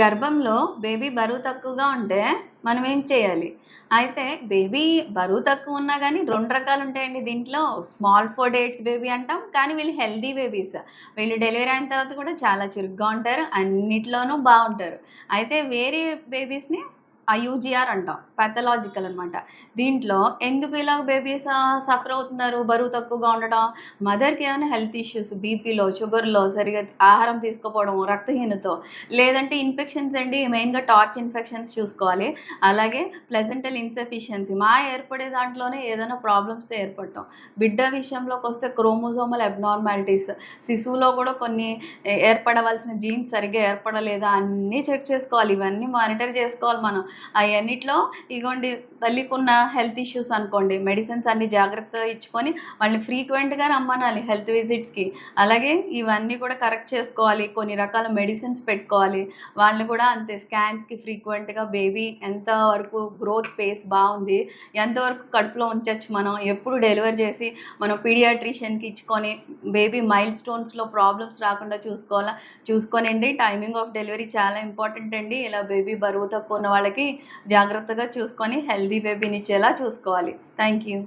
గర్భంలో బేబీ బరువు తక్కువగా ఉంటే మనం ఏం చేయాలి? అయితే బేబీ బరువు తక్కువ ఉన్నా కానీ రెండు రకాలు ఉంటాయండి దీంట్లో. స్మాల్ ఫోర్ డేట్స్ బేబీ అంటాం కానీ వీళ్ళు హెల్దీ బేబీస్. వీళ్ళు డెలివరీ అయిన తర్వాత కూడా చాలా చురుగ్గా ఉంటారు అన్నిట్లోనూ బాగుంటారు. అయితే వేరే బేబీస్ని ఐయూజిఆర్ అంటాం పెథలాజికల్ అనమాట దీంట్లో ఎందుకు ఇలా బేబీస్ సఫర్ అవుతున్నారు? బరువు తక్కువగా ఉండడం మదర్కి ఏమైనా హెల్త్ ఇష్యూస్ బీపీలో షుగర్లో సరిగా ఆహారం తీసుకోపోవడం రక్తహీనతో లేదంటే ఇన్ఫెక్షన్స్ అండి మెయిన్గా టార్చ్ ఇన్ఫెక్షన్స్ చూసుకోవాలి. అలాగే ప్లెజెంటల్ ఇన్సఫిషియన్సీ మా ఏర్పడే దాంట్లోనే ఏదైనా ప్రాబ్లమ్స్ ఏర్పడటం. బిడ్డ విషయంలోకి వస్తే క్రోమోజోమల్ అబ్నార్మాలిటీస్ శిశువులో కూడా కొన్ని ఏర్పడవలసిన జీన్స్ సరిగ్గా ఏర్పడలేదా? అన్నీ చెక్ చేసుకోవాలి. ఇవన్నీ మానిటర్ చేసుకోవాలి మనం. అవన్నిట్లో ఇగోండి తల్లికున్న హెల్త్ ఇష్యూస్ అనుకోండి మెడిసిన్స్ అన్ని జాగ్రత్తగా ఇచ్చుకొని వాళ్ళని ఫ్రీక్వెంట్గా రమ్మనాలి హెల్త్ విజిట్స్కి అలాగే ఇవన్నీ కూడా కరెక్ట్ చేసుకోవాలి కొన్ని రకాల మెడిసిన్స్ పెట్టుకోవాలి. వాళ్ళని కూడా అంతే స్కాన్స్కి ఫ్రీక్వెంట్గా బేబీ ఎంత వరకు గ్రోత్ పేస్ బాగుంది ఎంతవరకు కడుపులో ఉంచవచ్చు మనం ఎప్పుడు డెలివర్ చేసి మనం పీడియాట్రిషియన్కి ఇచ్చుకొని బేబీ మైల్ స్టోన్స్లో ప్రాబ్లమ్స్ రాకుండా చూసుకోవాలా చూసుకోనండి టైమింగ్ ఆఫ్ డెలివరీ చాలా ఇంపార్టెంట్ అండి. ఇలా బేబీ బరువు తక్కువ ఉన్న వాళ్ళకి జాగ్రత్తగా చూసుకొని హెల్దీ బేబీనిచ్చేలా చూసుకోవాలి. Thank you